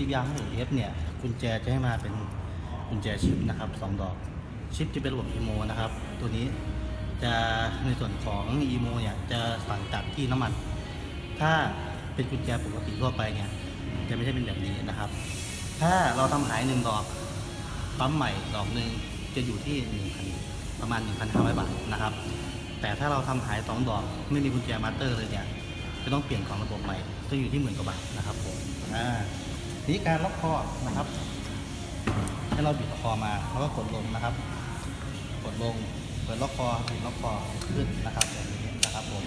CBR 5 f เนี่ยกุญแจจะให้มาเป็นกุญแจชิปนะครับสองดอก ชิปจะเป็นระบบ EMO นะครับ ตัวนี้จะในส่วนของ EMO เนี่ยจะสั่งจากที่น้ำมัน ถ้าเป็นกุญแจปกติทั่วไปเนี่ยจะไม่ใช่เป็นแบบนี้นะครับ ถ้าเราทำหายหนึ่งดอกปั๊มใหม่ดอกหนึ่งจะอยู่ที่1,000ประมาณ 1,500 บาทนะครับ แต่ถ้าเราทำหาย 2 ดอกไม่มีกุญแจมาสเตอร์เลยเนี่ยจะต้องเปลี่ยนของระบบใหม่จะอยู่ที่หมื่นกว่าบาทนะครับผมอ่า ทีการล็อกคอนะครับ ให้เราบิดคอมาแล้วก็กดลงนะครับ กดลงเปิดล็อกคอบิดล็อกคอขึ้นนะครับแบบนี้นะครับผม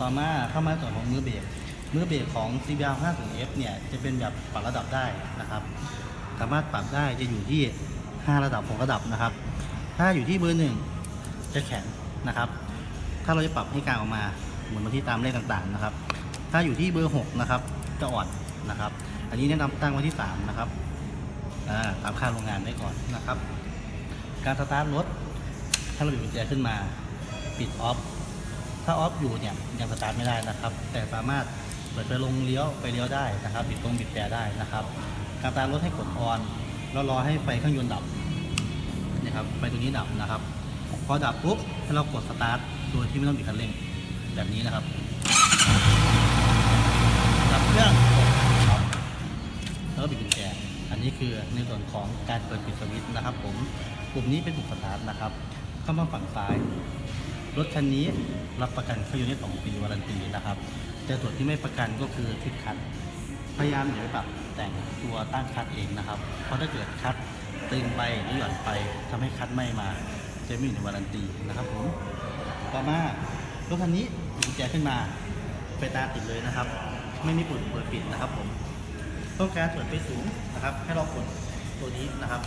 ต่อมาเข้ามาส่วนของมือเบรกมือเบรกของ CBR 50F เนี่ยจะเป็นแบบปรับระดับได้นะครับ สามารถปรับได้จะอยู่ที่ 5 ระดับ6ระดับนะครับ ถ้าอยู่ที่เบอร์หนึ่งจะแข็งนะครับ ถ้าเราจะปรับให้กลางออกมาหมุนมาที่ตามเลขต่างๆนะครับ ถ้าอยู่ที่เบอร์ 6 นะครับ จะอ่อนนะครับ อันนี้แนะนำตั้งไว้ที่ 3 นะครับอ่าตามค่าโรงงานไว้ก่อนนะครับ การสตาร์ทรถ ถ้าเราบิดกุญแจขึ้นมา ปิดออฟ ถ้าออฟอยู่เนี่ยยังสตาร์ทไม่ได้นะครับ แต่สามารถเปิดไปลงเลี้ยวไปเลี้ยวได้นะครับบิดตรงบิดแต่ได้นะครับ การสตาร์ทรถให้กดออนแล้วรอให้ไฟเครื่องยนต์ดับนะครับไฟตัวนี้ดับนะครับ พอดับปุ๊บให้เรากดสตาร์ทโดยที่ไม่ต้องบิดคันเร่งแบบนี้นะครับดับเครื่อง แล้วก็บิดกุญแจ อันนี้คือในส่วนของการเปิดปิดสวิตช์นะครับ ผมปุ่มนี้เป็นปุ่มสตาร์ทนะครับ เข้ามาฝั่งซ้าย รถคันนี้รับประกันเครื่องยนต์ได้2ปีวารันตีนะครับ แต่ส่วนที่ไม่ประกันก็คือทิศคัดพยายามอย่าไปปรับแต่งตัวตั้งคัดเองนะครับ เพราะถ้าเกิดคัดตึงไปหรือหย่อนไปทำให้คัดไม่มาจะไม่อยู่ในวารันตีนะครับผม ต่อมารถคันนี้กุญแจขึ้นมาไฟตาติดเลยนะครับ ไม่มีปุ่มเปิดปิดนะครับผม ต้องการเปิดไฟสูงนะครับ ให้เรากดตัวนี้นะครับ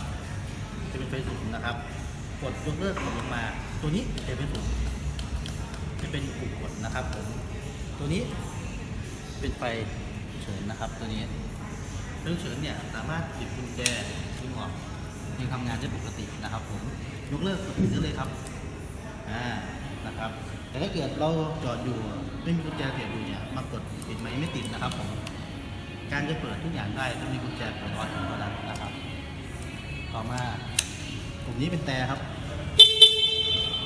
จะเป็นไฟสูงนะครับ กดยกเลิกกดลงมา ตัวนี้จะเป็นไฟสูงจะเป็นปุ่มกดนะครับผมตัวนี้เป็นไฟเฉินนะครับตัวนี้เครื่องเฉินเนี่ยสามารถหยิบกุญแจดึงออกยังทำงานได้ปกตินะครับ ผมยกเลิกกดปิดได้เลยครับอ่านะครับแต่ถ้าเกิดเราจอดอยู่ไม่มีกุญแจเสียบอยู่เนี่ยมากดปิดไหมไม่ติดนะครับผม การจะเปิดทุกอย่างได้ต้องมีกุญแจเปิดออนถึงเท่านั้นนะครับ ต่อมาปุ่มนี้เป็นแต่ครับ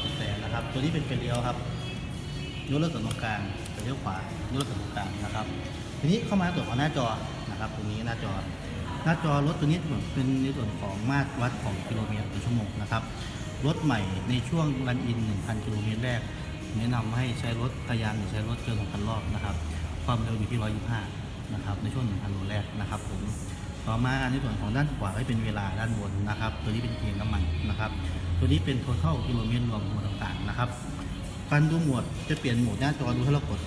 เป็นแต่นะครับ ตัวนี้เป็นไฟเลี้ยวครับยกเลิกกับตรงกลางไปเลี้ยวขวายกเลิกกับตรงกลางนะครับ ทีนี้เข้ามาตัวจของหน้าจอนะครับ ตรงนี้หน้าจอ หน้าจอรถตัวนี้เป็นในส่วนของมาตรวัดของกิโลเมตรต่อชั่วโมงนะครับรถใหม่ในช่วงรันอิน 1,000 กิโลเมตรแรก แนะนำให้ใช้รถพยายามอย่าใช้รถเกิน2,000 รอบนะครับ ความเร็วอยู่ที่ 125 นะครับในช่วง 1,000โลแรกนะครับผมต่อมาในส่วนของด้านขวาให้เป็นเวลาด้านบนนะครับ ตัวนี้เป็นเกณฑ์น้ำมันนะครับ ตัวนี้เป็น total กิโลเมตรรวมหมวดต่างๆนะครับการดูหมวดจะเปลี่ยนโหมดหน้าจอดูให้เรากด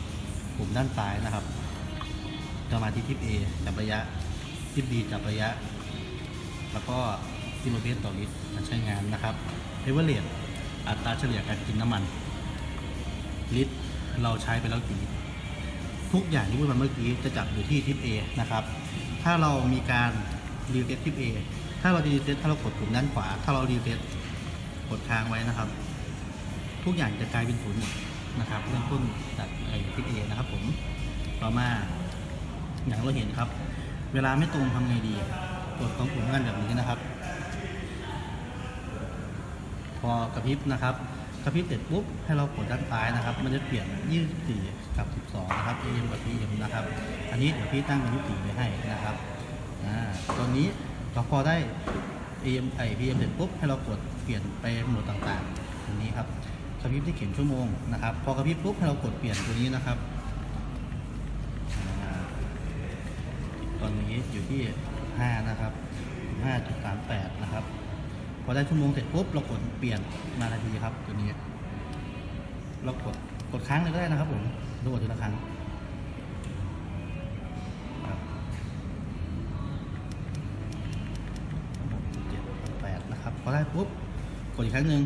ปุ่มด้านซ้ายนะครับจะมาที่ทิป A จับระยะทิป B จับระยะ แล้วก็กิโลเมตรต่อลิตรการใช้งานนะครับเอเวอเรสอัตราเฉลี่ยการกินน้ำมัน ลิตรเราใช้ไปแล้วกี่ลิตร ทุกอย่างที่พูดมาเมื่อกี้จะจับอยู่ที่ทิป A นะครับ ถ้าเรามีการรีเซ็ตทิป A ถ้าเรารีเซ็ตถ้าเรากดปุ่มด้านขวา ถ้าเรารีเซ็ตกดค้างไว้นะครับ ทุกอย่างจะกลายเป็นศูนย์นะครับเริ่มต้นจากไอ้ทิป A นะครับผมต่อมาอย่างเราเห็นครับ เวลาไม่ตรงทำไงดีกดตรงปุ่มกันแบบนี้นะครับ พอกระพริบนะครับ กระพริบเสร็จปุ๊บให้เรากดด้านซ้ายนะครับ มันจะเปลี่ยน 24 กับ 12 นะครับ AM กับ PM นะครับ อันนี้เดี๋ยวพี่ตั้งเป็น24ไว้ให้นะครับอ่าตัวนี้เราพอได้ AM ไอ PM เสร็จปุ๊บให้เรากดเปลี่ยนไปโหมดต่างๆตรงนี้ครับกระพริบที่เข็มชั่วโมงนะครับ พอกระพริบปุ๊บให้เรากดเปลี่ยนตัวนี้นะครับอ่าตอนนี้อยู่ที่ 5 นะครับ 5.38 นะครับ พอได้ชั่วโมงเสร็จปุ๊บเรากดเปลี่ยนมานาทีครับตัวนี้เรากดกดค้างเลยก็ได้นะครับผมดูกดทีละครั้งครับหกเจ็ดแปดนะครับพอได้ปุ๊บกดอีกครั้งหนึ่ง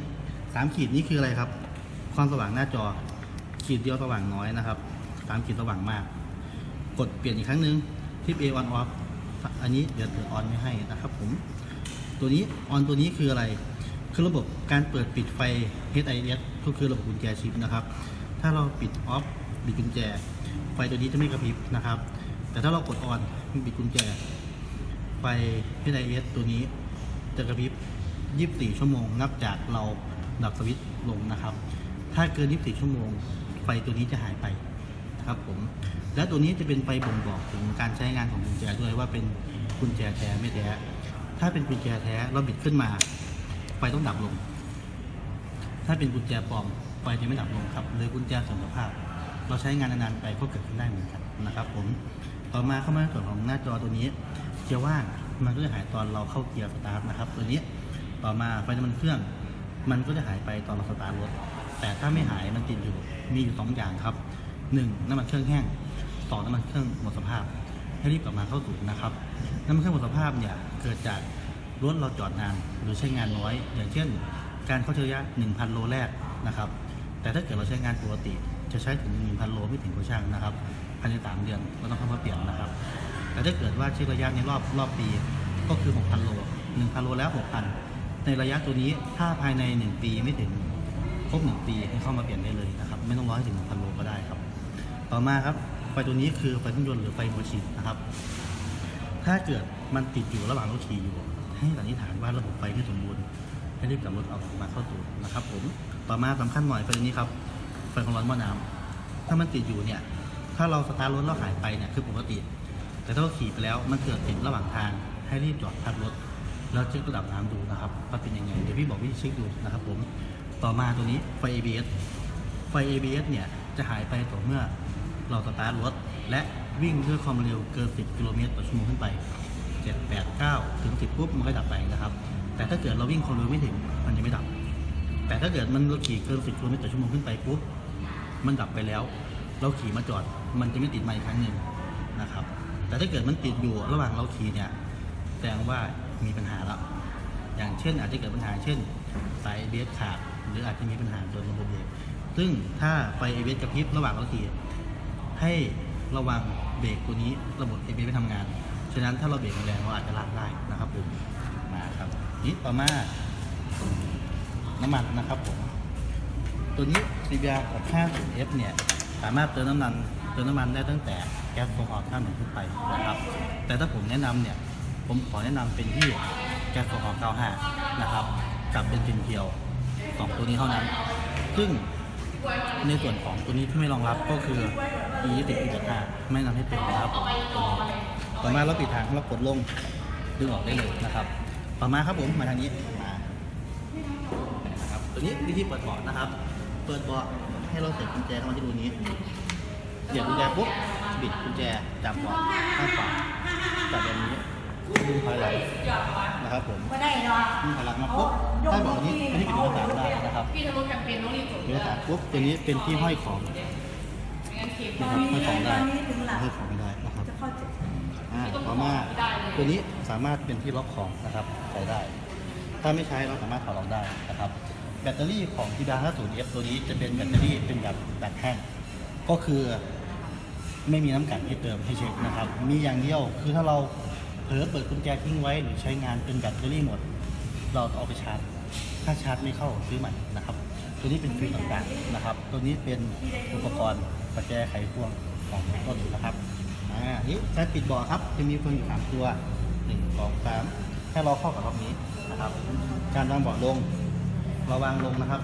สามขีดนี้คืออะไรครับ ความสว่างหน้าจอ ขีดเดียวสว่างน้อยนะครับสามขีดสว่างมาก กดเปลี่ยนอีกครั้งหนึ่งทิป A on off อันนี้เดี๋ยวเดี๋ยวออนไม่ให้นะครับผม ตัวนี้ออนตัวนี้คืออะไร คือระบบการเปิดปิดไฟ HIS ก็คือระบบกุญแจชิปนะครับ ถ้าเราปิดออฟปิดกุญแจ ไฟตัวนี้จะไม่กระพริบนะครับ แต่ถ้าเรากดออนบิดกุญแจ ไฟพีไอเอสตัวนี้จะกระพริบ 24 ชั่วโมง นับจากเราดับสวิตช์ลงนะครับ ถ้าเกิน 24 ชั่วโมง ไฟตัวนี้จะหายไปนะครับผม และตัวนี้จะเป็นไฟบ่งบอกถึงการใช้งานของกุญแจด้วยว่าเป็นกุญแจแท้ไม่แท้ ถ้าเป็นกุญแจแท้เราบิดขึ้นมาไฟต้องดับลง ถ้าเป็นกุญแจปลอมไฟจะไม่ดับลงครับหรือกุญแจสมรรถภาพ เราใช้งานนานๆไปก็เกิดขึ้นได้เหมือนกันนะครับ ผมต่อมาเข้ามาในส่วนของหน้าจอตัวนี้เกียร์ว่างมันก็จะหายตอนเราเข้าเกียร์สตาร์ทนะครับ ตัวนี้ต่อมาไฟน้ำมันเครื่อง มันก็จะหายไปตอนเราสตาร์ทรถแต่ถ้าไม่หายมันติดอยู่มีอยู่สองอย่างครับหนึ่งน้ำมันเครื่องแห้งสองน้ำมันเครื่องหมดสภาพให้รีบกลับมาเข้าศูนย์นะครับน้ำมันเครื่องหมดสภาพเนี่ย เกิดจากรถเราจอดนานหรือใช้งานน้อย อย่างเช่น การเข้าเชื้อระยะ1,000 โลแรกนะครับ แต่ถ้าเกิดเราใช้งานปกติ จะใช้ถึง 1,000 โลไม่ถึงกว่าช่างนะครับภายใน3เดือนเราต้องเข้ามาเปลี่ยนนะครับ แต่ถ้าเกิดว่าใช้ระยะในรอบรอบปีก็คือ 6,000 โล 1,000 โลแล้ว 6,000 ในระยะตัวนี้ถ้าภายใน 1 ปีไม่ถึงครบ 1 ปีให้เข้ามาเปลี่ยนได้เลยนะครับ ไม่ต้องรอให้ถึง 1,000 โลก็ได้ครับ ต่อมาครับไฟตัวนี้คือไฟเครื่องยนต์หรือไฟหัวฉีดนะครับ ถ้าเกิด มันติดอยู่ระหว่างรถขี่อยู่ ให้สันนิษฐานว่าระบบไฟไม่สมบูรณ์ ให้รีบกลับรถเอามาเข้าสู่นะครับ ผม ต่อมาสำคัญหน่อยไฟตัวนี้ครับ ไฟของร้อนหม้อน้ำถ้ามันติดอยู่เนี่ย ถ้าเราสตาร์ทรถแล้วหายไปเนี่ยคือปกติ แต่ถ้าเราขี่ไปแล้วมันเกิดติดระหว่างทาง ให้รีบจอดพักรถ แล้วเช็คระดับน้ำดูนะครับว่าเป็นยังไง เดี๋ยวพี่บอกวิธีเช็คดูนะครับ ผม ต่อมาตัวนี้ไฟ ABS ไฟ ABS เนี่ยจะหายไปต่อเมื่อเราสตาร์ทรถและวิ่งด้วยความเร็วเกิน 10 กิโลเมตรต่อชั่วโมงขึ้นไป 7 8 9 ถึง 10 ปุ๊บ มันก็ดับไปนะครับ แต่ถ้าเกิดเราวิ่งความเร็วไม่ถึง มันจะไม่ดับ แต่ถ้าเกิดมันเราขี่เกิน 10กิโลเมตรต่อชั่วโมงขึ้นไปปุ๊บ มันดับไปแล้ว เราขี่มาจอด มันจะไม่ติดมาอีกครั้งหนึ่งนะครับ แต่ถ้าเกิดมันติดอยู่ระหว่างเราขี่เนี่ย แสดงว่ามีปัญหาแล้ว อย่างเช่น อาจจะเกิดปัญหา เช่น สายเบสขาด หรืออาจจะมีปัญหาโดนระบบเบรก ซึ่งถ้าไฟเอเบสกระพริบระหว่างเราขี่ให้ระวังเบรกตัวนี้ระบบเอเบไม่ทำงานะนั้นถ้าเราเบรกแรงเราอาจจะลากได้นะครับผมมาครับนี้ต่อมาน้ำมันนะครับผมตัวนี้ CBR 650 F เนี่ยสามารถเติมน้ำมันเติมน้ำมันได้ตั้งแต่แก๊สโซฮอล์91ขึ้นไปนะครับ แต่ถ้าผมแนะนำเนี่ยผมขอแนะนำเป็นที่แก๊สโซฮอล์95 นะครับกับเบนซินเพียวสองตัวนี้เท่านั้น ซึ่งในส่วนของตัวนี้ที่ไม่รองรับก็คือ e 2 0 e 5ไม่นำให้เป็นนะครับ ต่อมาเราปิดทางเรากดลงดึงออกได้เลยนะครับ ต่อมาครับผมมาทางนี้มานะครับตัวนี้วิธีเปิดเบาะนะครับ เปิดเบาะให้เราใส่กุญแจเข้ามาที่รูนี้เสียบกุญแจปุ๊บบิดกุญแจจับเบาะข้างขวาจับแบบนี้ดึงถอยหลังนะครับผมดึงถอยหลังมาปุ๊บถ้าเบาะนี้อันนี้เป็นเอกสารได้นะครับพี่ทำรถแคมเปญน้องรีบจบเอกสารปุ๊บตัวนี้เป็นที่ห้อยของไม่งั้นะครับห้อยของได้ห้อยของได้นะครับ อ่าต่อมาตัวนี้สามารถเป็นที่ล็อกของนะครับใช้ได้ ถ้าไม่ใช้เราสามารถถอดออกได้นะครับ แบตเตอรี่ของ t ีดา 50 F ตัวนี้จะเป็นแบตเตอรี่เป็นแบบแบบแห้งก็คือไม่มีน้ำกัดให้เติมให้เช็คนะครับ มีอย่างเดียวคือถ้าเราเผลอเปิดกุญแจทิ้งไว้หรือใช้งานเป็นแบตเตอรี่หมด เราเอาไปชาร์จ ถ้าชาร์จไม่เข้าซื้อใหม่นะครับ ตัวนี้เป็นฟิลต่างๆนะครับ ตัวนี้เป็นอุปกรณ์ประแจไขควงของต้นนะครับ อ่านี่ใช้ปิดบ่อครับ จะมีเฟืองอยู่สามตัวหนึ่งสองสามให้เราเข้ากับรอบนี้นะครับ การวางบาะลงเราวางลงนะครับ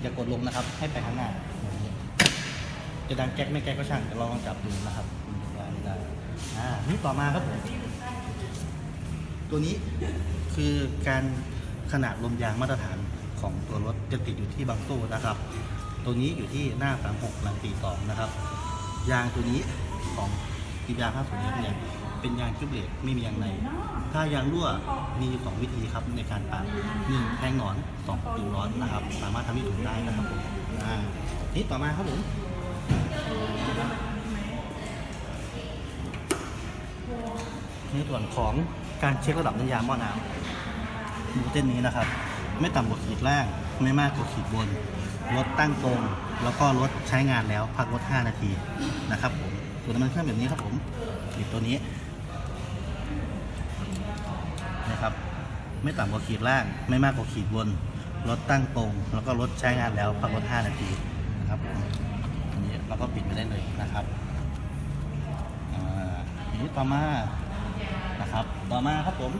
อย่ากดลงนะครับ ให้ไปข้างหน้า จะดังแก๊กไม่แก๊กก็ช่างแต่เราลองจับดูนะครับได้ได้อ่านี่ต่อมาครับผมตัวนี้คือการขนาดลมยางมาตรฐานของตัวรถจะติดอยู่ที่บางโซ่นะครับ ตัวนี้อยู่ที่หน้า 36หลัง42นะครับ ยางตัวนี้ของกียาง50นี้เนี่ยเป็นยางคิวเบรกไม่มียางใน ถ้ายางรั่วมีอยู่สองวิธีครับในการปาดหนึ่งแทงหนอนสองดูร้อนนะครับ สามารถทำให้ถูกได้นะครับผมอ่านี่ต่อมาครับผมในส่วนของการเช็คระดับน้ำยาหม้อน้ำดูเส้นนี้นะครับ ไม่ต่ำกว่าขีดล่าง ไม่มากกว่าขีดบน รถตั้งตรง แล้วก็รถใช้งานแล้วพักรถ 5 นาทีนะครับผมส่วนน้ำมันเครื่องแบบนี้ครับผมบิดตัวนี้นะครับ ไม่ต่ำกว่าขีดล่าง ไม่มากกว่าขีดบน รถตั้งตรง แล้วก็รถใช้งานแล้วพักรถ 5 นาทีนะครับผมอันนี้เราก็ปิดไปได้เลยนะครับอ่าทีนี้ต่อมานะครับ ต่อมาครับผม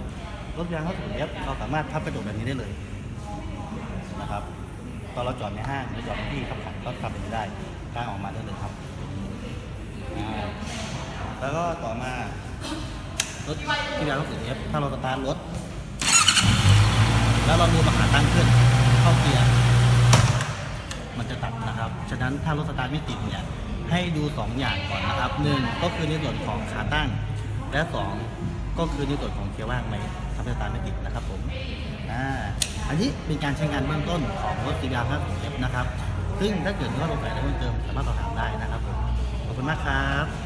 รถยางเข้าสู่เอฟเราสามารถพับกระจกแบบนี้ได้เลย ตอนเราจอดในห้างหรือจอดในที่ขับขันก็ทำแบบนี้ได้กางออกมาได้เลยครับอ่าแล้วก็ต่อมารถที่ยางเข้าสู่เอฟถ้าเราสตาร์ทรถ แล้วเรามือมาหาตั้งขึ้น เข้าเกียร์มันจะตัดนะครับ ฉะนั้นถ้ารถสตาร์ทไม่ติดเนี่ยให้ดู 2 อย่างก่อนนะครับหนึ่งก็คือในส่วนของขาตั้ง และ 2 ก็คือในส่วนของเกียร์ว่างไหมทำให้สตาร์ทไม่ติดนะครับผมอ่า อันนี้เป็นการใช้งานเบื้องต้นของรถสีดาครับนะครับ ซึ่งถ้าเกิดว่าเราใส่อะไรเพิ่มเติมสามารถสอบถามได้นะครับผมขอบคุณมากครับ